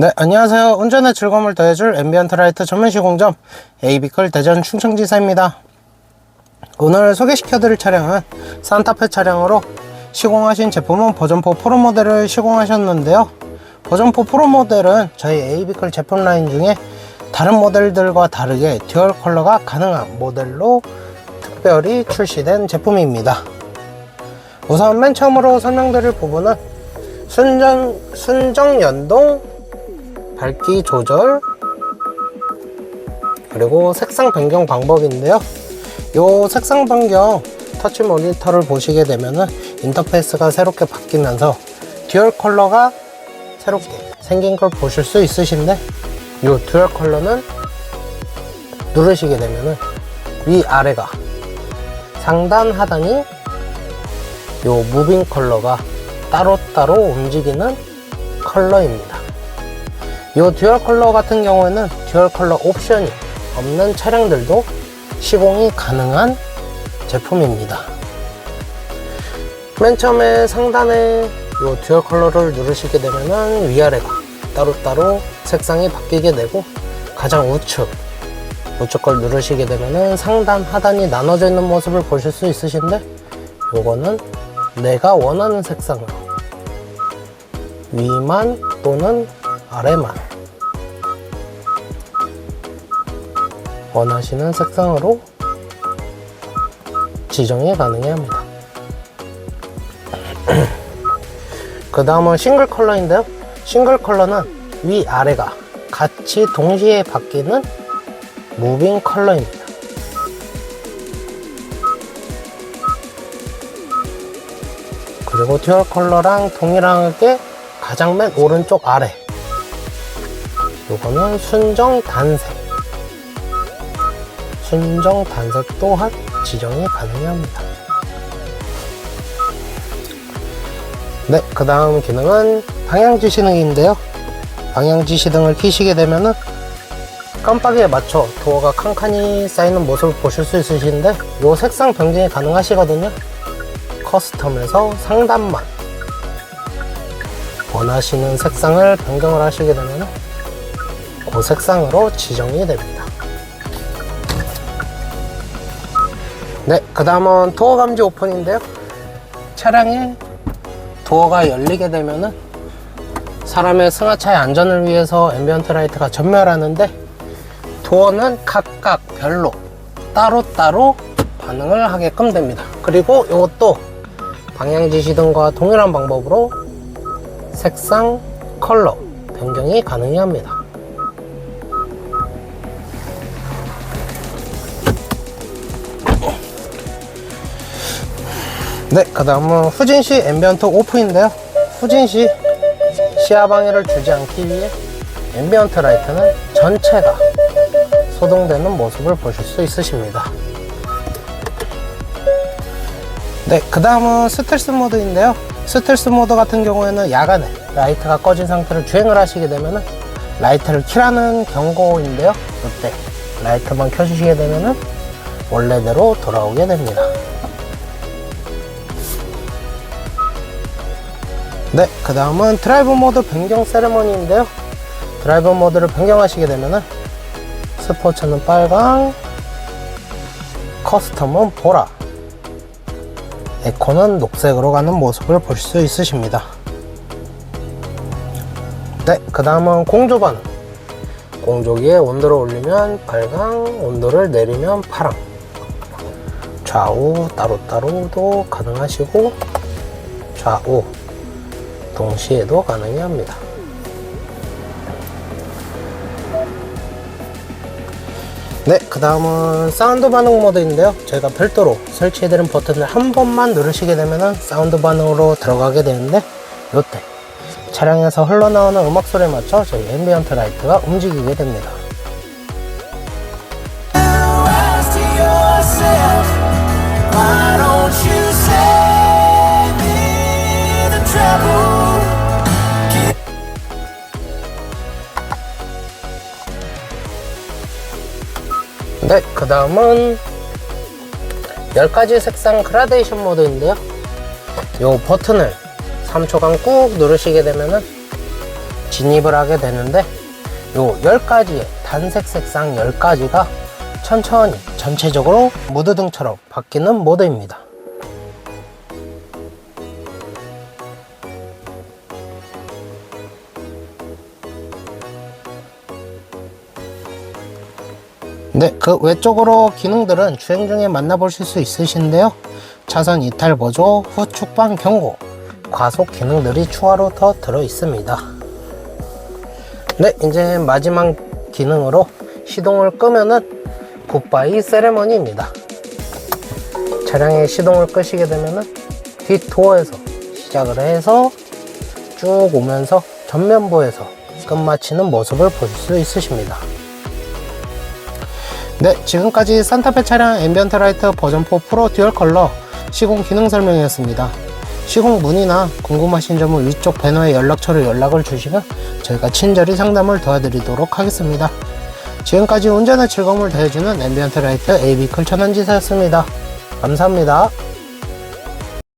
네, 안녕하세요. 운전의 즐거움을 더해줄 앰비언트 라이트 전문 시공점 에이비클 대전 충청지사입니다. 오늘 소개시켜 드릴 차량은 산타페 차량으로 시공하신 제품은 버전4 프로 모델을 시공하셨는데요. 버전4 프로 모델은 저희 에이비클 제품 라인 중에 다른 모델들과 다르게 듀얼 컬러가 가능한 모델로 특별히 출시된 제품입니다. 우선 맨 처음으로 설명드릴 부분은 순정, 순정 연동 밝기 조절 그리고 색상 변경 방법인데요. 이 색상 변경 터치 모니터를 보시게 되면은 인터페이스가 새롭게 바뀌면서 듀얼 컬러가 새롭게 생긴 걸 보실 수 있으신데 이 듀얼 컬러는 누르시게 되면은 위아래가 상단 하단이 요 무빙 컬러가 따로따로 움직이는 컬러입니다 이 듀얼 컬러 같은 경우에는 듀얼 컬러 옵션이 없는 차량들도 시공이 가능한 제품입니다. 맨 처음에 상단에 이 듀얼 컬러를 누르시게 되면은 위아래가 따로따로 색상이 바뀌게 되고 가장 우측 우측 걸 누르시게 되면은 상단 하단이 나눠져 있는 모습을 보실 수 있으신데 요거는 내가 원하는 색상으로 위만 또는 아래만 원하시는 색상으로 지정이 가능해 합니다. 그 다음은 싱글 컬러인데요. 싱글 컬러는 위아래가 같이 동시에 바뀌는 무빙 컬러입니다. 그리고 듀얼 컬러랑 동일하게 가장 맨 오른쪽 아래 요거는 순정 단색. 순정 단색 또한 지정이 가능합니다. 네, 그 다음 기능은 방향지시등인데요. 방향지시등을 켜시게 되면은 깜빡이에 맞춰 도어가 칸칸이 쌓이는 모습을 보실 수 있으신데 요 색상 변경이 가능하시거든요. 커스텀에서 상단만. 원하시는 색상을 변경을 하시게 되면 그 색상으로 지정이 됩니다. 네, 그 다음은 도어 감지 오픈인데요. 차량의 도어가 열리게 되면은 사람의 승하차의 안전을 위해서 앰비언트 라이트가 전멸하는데 도어는 각각 별로 따로따로 반응을 하게끔 됩니다. 그리고 이것도 방향 지시등과 동일한 방법으로 색상, 컬러 변경이 가능합니다. 네, 그 다음은 후진시 앰비언트 오프인데요. 후진시 시야 방해를 주지 않기 위해 앰비언트 라이트는 전체가 소동되는 모습을 보실 수 있으십니다. 네, 그 다음은 스텔스 모드인데요. 스텔스 모드 같은 경우에는 야간에 라이트가 꺼진 상태로 주행을 하시게 되면은 라이트를 켜라는 경고인데요. 이때 라이트만 켜주시게 되면은 원래대로 돌아오게 됩니다. 네, 그 다음은 드라이브 모드 변경 세레머니인데요. 드라이브 모드를 변경하시게 되면은 스포츠는 빨강, 커스텀은 보라, 에코는 녹색으로 가는 모습을 볼 수 있으십니다. 네, 그 다음은 공조 반응. 공조기에 온도를 올리면 빨강, 온도를 내리면 파랑. 좌우 따로따로도 가능하시고, 좌우 동시에도 가능합니다. 네, 그 다음은 사운드 반응 모드인데요. 저희가 별도로 설치해드린 버튼을 한 번만 누르시게 되면 사운드 반응으로 들어가게 되는데 요때 차량에서 흘러나오는 음악 소리에 맞춰 저희 앰비언트 라이트가 움직이게 됩니다. 네, 그 다음은 10가지 색상 그라데이션 모드인데요. 요 버튼을 3초간 꾹 누르시게 되면은 진입을 하게 되는데 요 10가지의 단색 색상 10가지가 천천히 전체적으로 무드등처럼 바뀌는 모드입니다. 네, 그 외적으로 기능들은 주행 중에 만나보실 수 있으신데요. 차선 이탈 보조, 후축방 경고, 과속 기능들이 추가로 더 들어 있습니다. 네, 이제 마지막 기능으로 시동을 끄면은 굿바이 세레머니입니다. 차량의 시동을 끄시게 되면은 뒷도어에서 시작을 해서 쭉 오면서 전면부에서 끝마치는 모습을 보실 수 있으십니다. 네, 지금까지 산타페 차량 앰비언트 라이트 버전 4 프로 듀얼 컬러 시공 기능 설명이었습니다. 시공 문의나 궁금하신 점은 위쪽 배너에 연락처로 연락을 주시면 저희가 친절히 상담을 도와드리도록 하겠습니다. 지금까지 운전의 즐거움을 더해주는 앰비언트 라이트 AB클 천연지사였습니다. 감사합니다.